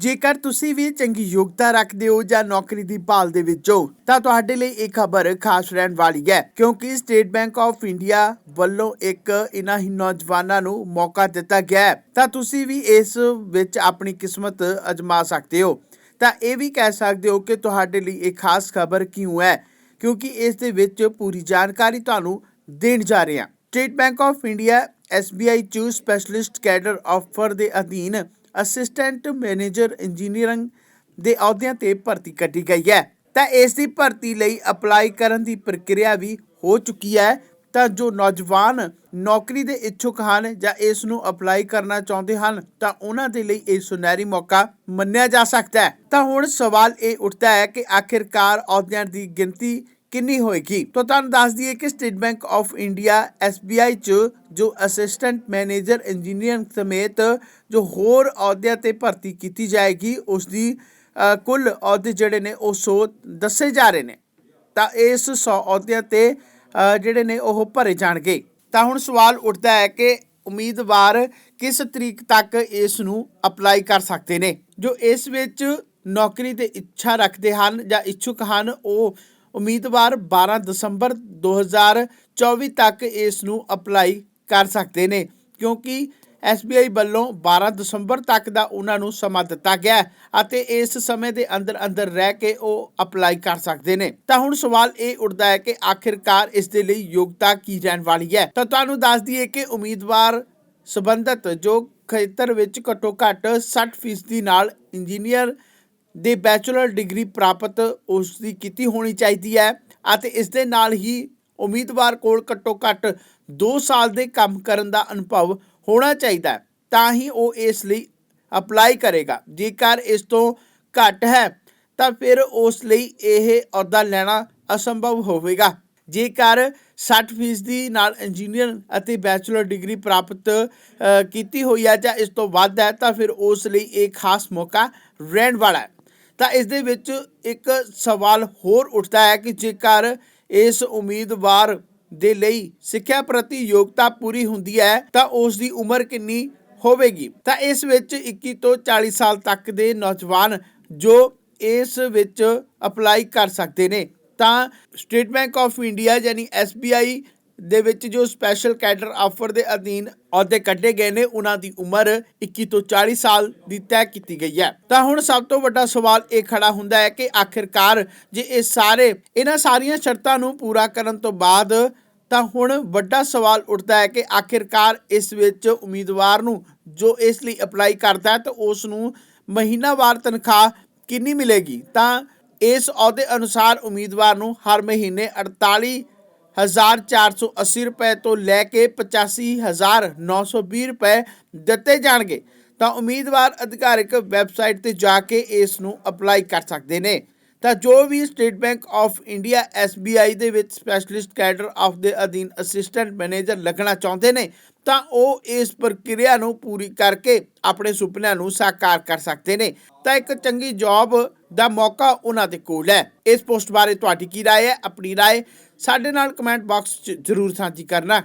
ਜੇਕਰ ਤੁਸੀਂ ਵੀ ਚੰਗੀ ਯੋਗਤਾ ਰੱਖਦੇ ਹੋ ਜਾਂ ਨੌਕਰੀ ਦੀ ਭਾਲ ਦੇ ਵਿੱਚ ਹੋ, ਤਾਂ ਤੁਹਾਡੇ ਲਈ ਇਹ ਖਬਰ ਖਾਸ ਰਹਿਣ ਵਾਲੀ ਹੈ, ਕਿਉਂਕਿ ਸਟੇਟ ਬੈਂਕ ਆਫ ਇੰਡੀਆ ਵੱਲੋਂ ਇੱਕ ਇਨ੍ਹਾਂ ਹੀ ਨੌਜਵਾਨਾਂ ਨੂੰ ਮੌਕਾ ਦਿੱਤਾ ਗਿਆ ਹੈ। ਤਾਂ ਤੁਸੀਂ ਵੀ ਇਸ ਵਿੱਚ ਆਪਣੀ ਕਿਸਮਤ ਅਜਮਾ ਸਕਦੇ ਹੋ। ਤਾਂ ਇਹ ਵੀ ਕਹਿ ਸਕਦੇ ਹੋ ਕਿ ਤੁਹਾਡੇ ਲਈ ਇਹ ਖਾਸ ਖਬਰ ਕਿਉਂ ਹੈ? ਕਿਉਂਕਿ ਇਸ ਦੇ ਵਿੱਚ ਪੂਰੀ ਜਾਣਕਾਰੀ ਤੁਹਾਨੂੰ ਦੇਣ ਜਾ ਰਹੇ ਹਾਂ। State Bank of India SBI ਚ ਸਪੈਸ਼ਲਿਸਟ ਕੈਡਰ ਆਫਰ ਦੇ ਅਧੀਨ ਅਸਿਸਟੈਂਟ ਮੈਨੇਜਰ ਇੰਜੀਨੀਅਰਿੰਗ ਦੇ ਅਹੁਦਿਆਂ ਤੇ ਭਰਤੀ ਕੱਢੀ ਗਈ ਹੈ। ਤਾਂ ਇਸ ਦੀ ਭਰਤੀ ਲਈ ਅਪਲਾਈ ਕਰਨ ਦੀ ਪ੍ਰਕਿਰਿਆ ਵੀ ਹੋ ਚੁੱਕੀ ਹੈ। ਤਾਂ ਜੋ ਨੌਜਵਾਨ ਨੌਕਰੀ ਦੇ ਇੱਛੁਕ ਹਨ ਜਾਂ ਇਸ ਨੂੰ ਅਪਲਾਈ ਕਰਨਾ ਚਾਹੁੰਦੇ ਹਨ, ਤਾਂ ਉਹਨਾਂ ਦੇ ਲਈ ਇਹ ਸੁਨਹਿਰੀ ਮੌਕਾ ਮੰਨਿਆ ਜਾ ਸਕਦਾ ਹੈ। ਤਾਂ ਹੁਣ ਸਵਾਲ ਇਹ ਉੱਠਦਾ ਹੈ ਕਿ ਆਖਿਰਕਾਰ ਅਹੁਦਿਆਂ ਦੀ ਗਿਣਤੀ ਕਿੰਨੀ ਹੋਏਗੀ? ਤਾਂ ਤੁਹਾਨੂੰ ਦੱਸ ਦਈਏ ਕਿ State Bank of India SBI ਚ ਜੋ ਅਸਿਸਟੈਂਟ ਮੈਨੇਜਰ ਇੰਜੀਨੀਅਰ ਸਮੇਤ ਜੋ ਹੋਰ ਅਹੁਦਿਆਂ ਤੇ ਭਰਤੀ ਕੀਤੀ ਜਾਏਗੀ ਉਸ ਦੀ ਕੁੱਲ ਅਹੁਦੇ ਜਿਹੜੇ ਨੇ ਉਹ 100 ਦੱਸੇ ਜਾ ਰਹੇ ਨੇ। ਤਾਂ ਇਸ 100 ਅਹੁਦਿਆਂ ਤੇ ਜਿਹੜੇ ਨੇ ਉਹ ਭਰੇ ਜਾਣਗੇ। ਤਾਂ ਹੁਣ ਸਵਾਲ ਉੱਠਦਾ ਹੈ ਕਿ ਉਮੀਦਵਾਰ ਕਿਸ ਤਰੀਕ ਤੱਕ ਇਸ ਨੂੰ ਅਪਲਾਈ ਕਰ ਸਕਦੇ ਨੇ? ਜੋ ਇਸ ਵਿੱਚ ਨੌਕਰੀ ਤੇ ਇੱਛਾ ਰੱਖਦੇ ਹਨ ਜਾਂ ਇੱਛੁਕ ਹਨ, ਉਹ ਉਮੀਦਵਾਰ 12 ਦਸੰਬਰ 2024 ਤੱਕ ਇਸ ਨੂੰ ਅਪਲਾਈ ਕਰ ਸਕਦੇ ਨੇ, ਕਿਉਂਕਿ SBI ਵੱਲੋਂ 12 ਦਸੰਬਰ ਤੱਕ ਦਾ ਉਹਨਾਂ ਨੂੰ ਸਮਾਂ ਦਿੱਤਾ ਗਿਆ ਅਤੇ ਇਸ ਸਮੇਂ ਦੇ ਅੰਦਰ ਅੰਦਰ ਰਹਿ ਕੇ ਉਹ ਅਪਲਾਈ ਕਰ ਸਕਦੇ ਨੇ। ਤਾਂ ਹੁਣ ਸਵਾਲ ਇਹ ਉੱਠਦਾ ਹੈ ਕਿ ਆਖਿਰਕਾਰ ਇਸ ਦੇ ਲਈ ਯੋਗਤਾ ਕੀ ਰਹਿਣ ਵਾਲੀ ਹੈ? ਤਾਂ ਤੁਹਾਨੂੰ ਦੱਸ ਦਈਏ ਕਿ ਉਮੀਦਵਾਰ ਸਬੰਧਤ ਜੋ ਖੇਤਰ ਵਿੱਚ ਘੱਟੋ ਘੱਟ 60% ਨਾਲ ਇੰਜੀਨੀਅਰ ਦੇ ਬੈਚਲਰ ਡਿਗਰੀ ਪ੍ਰਾਪਤ ਉਸ ਦੀ ਕੀਤੀ ਹੋਣੀ ਚਾਹੀਦੀ ਹੈ ਅਤੇ ਇਸ ਦੇ ਨਾਲ ਹੀ ਉਮੀਦਵਾਰ ਕੋਲ ਘੱਟੋ ਘੱਟ 2 ਸਾਲ ਦੇ ਕੰਮ ਕਰਨ ਦਾ ਅਨੁਭਵ ਹੋਣਾ ਚਾਹੀਦਾ ਹੈ, ਤਾਂ ਹੀ ਉਹ ਇਸ ਲਈ ਅਪਲਾਈ ਕਰੇਗਾ। ਜੇਕਰ ਇਸ ਤੋਂ ਘੱਟ ਹੈ, ਤਾਂ ਫਿਰ ਉਸ ਲਈ ਇਹ ਅਹੁਦਾ ਲੈਣਾ ਅਸੰਭਵ ਹੋਵੇਗਾ। ਜੇਕਰ 60% ਦੀ ਨਾਲ ਇੰਜੀਨੀਅਰ ਅਤੇ ਬੈਚਲਰ ਡਿਗਰੀ ਪ੍ਰਾਪਤ ਕੀਤੀ ਹੋਈ ਹੈ ਜਾਂ ਇਸ ਤੋਂ ਵੱਧ ਹੈ, ਤਾਂ ਫਿਰ ਉਸ ਲਈ ਇਹ ਖਾਸ ਮੌਕਾ ਰਹਿਣ ਵਾਲਾ ਹੈ। ਤਾਂ ਇਸ ਦੇ ਵਿੱਚ ਇੱਕ ਸਵਾਲ ਹੋਰ ਉੱਠਦਾ ਹੈ ਕਿ ਜੇਕਰ ਇਸ ਉਮੀਦਵਾਰ ਦੇ ਲਈ ਸਿੱਖਿਆ ਪ੍ਰਤੀ ਯੋਗਤਾ ਪੂਰੀ ਹੁੰਦੀ ਹੈ, ਤਾਂ ਉਸ ਦੀ ਉਮਰ ਕਿੰਨੀ ਹੋਵੇਗੀ? ਤਾਂ ਇਸ ਵਿੱਚ 21 ਤੋਂ 40 ਸਾਲ ਤੱਕ ਦੇ ਨੌਜਵਾਨ ਜੋ ਇਸ ਵਿੱਚ ਅਪਲਾਈ ਕਰ ਸਕਦੇ ਨੇ, ਤਾਂ ਸਟੇਟ ਬੈਂਕ ਆਫ ਇੰਡੀਆ ਯਾਨੀ SBI ਦੇ ਵਿੱਚ ਜੋ ਸਪੈਸ਼ਲ ਕੈਡਰ ਆਫਰ ਦੇ ਅਧੀਨ ਅਹੁਦੇ ਕੱਢੇ ਗਏ ਨੇ, ਉਹਨਾਂ ਦੀ ਉਮਰ 21 ਤੋਂ 40 ਸਾਲ ਦੀ ਤੈਅ ਕੀਤੀ ਗਈ ਹੈ। ਤਾਂ ਹੁਣ ਸਭ ਤੋਂ ਵੱਡਾ ਸਵਾਲ ਇਹ ਖੜਾ ਹੁੰਦਾ ਹੈ ਕਿ ਆਖਿਰਕਾਰ ਜੇ ਇਹ ਸਾਰੇ, ਇਹਨਾਂ ਸਾਰੀਆਂ ਸ਼ਰਤਾਂ ਨੂੰ ਪੂਰਾ ਕਰਨ ਤੋਂ ਬਾਅਦ ਤਾਂ ਹੁਣ ਵੱਡਾ ਸਵਾਲ ਉੱਠਦਾ ਹੈ ਕਿ ਆਖਿਰਕਾਰ ਇਸ ਵਿੱਚ ਉਮੀਦਵਾਰ ਨੂੰ ਜੋ ਇਸ ਲਈ ਅਪਲਾਈ ਕਰਦਾ ਹੈ, ਤਾਂ ਉਸ ਨੂੰ ਮਹੀਨਾਵਾਰ ਤਨਖਾਹ ਕਿੰਨੀ ਮਿਲੇਗੀ? ਤਾਂ ਇਸ ਅਹੁਦੇ ਅਨੁਸਾਰ ਉਮੀਦਵਾਰ ਨੂੰ ਹਰ ਮਹੀਨੇ 48480 ਰੁਪਏ ਤੋਂ ਲੈ ਕੇ 85920 ਰੁਪਏ ਦਿੱਤੇ ਜਾਣਗੇ। ਤਾਂ ਉਮੀਦਵਾਰ ਅਧਿਕਾਰਿਕ ਵੈਬਸਾਈਟ ਤੇ ਜਾ ਕੇ ਇਸ ਨੂੰ ਅਪਲਾਈ ਕਰ ਸਕਦੇ ਨੇ। ਤਾਂ ਜੋ ਵੀ State Bank of India SBI ਦੇ ਵਿੱਚ ਸਪੈਸ਼ਲਿਸਟ ਕੈਡਰ ਆਫ ਦੇ ਅਧੀਨ ਅਸਿਸਟੈਂਟ ਮੈਨੇਜਰ ਲੱਗਣਾ ਚਾਹੁੰਦੇ ਨੇ ਤਾਂ ਉਹ ਇਸ ਪ੍ਰਕਿਰਿਆ ਨੂੰ ਪੂਰੀ ਕਰਕੇ ਆਪਣੇ ਸੁਪਨਿਆਂ ਨੂੰ ਸਾਕਾਰ ਕਰ ਸਕਦੇ ਨੇ ਤਾਂ ਇੱਕ ਚੰਗੀ ਜੌਬ ਦਾ ਮੌਕਾ ਉਹਨਾਂ ਦੇ ਕੋਲ ਹੈ ਇਸ ਪੋਸਟ ਬਾਰੇ ਤੁਹਾਡੀ ਕੀ رائے ਹੈ ਆਪਣੀ رائے ਸਾਡੇ ਨਾਲ ਕਮੈਂਟ ਬਾਕਸ 'ਚ ਜ਼ਰੂਰ ਸਾਂਝੀ ਕਰਨਾ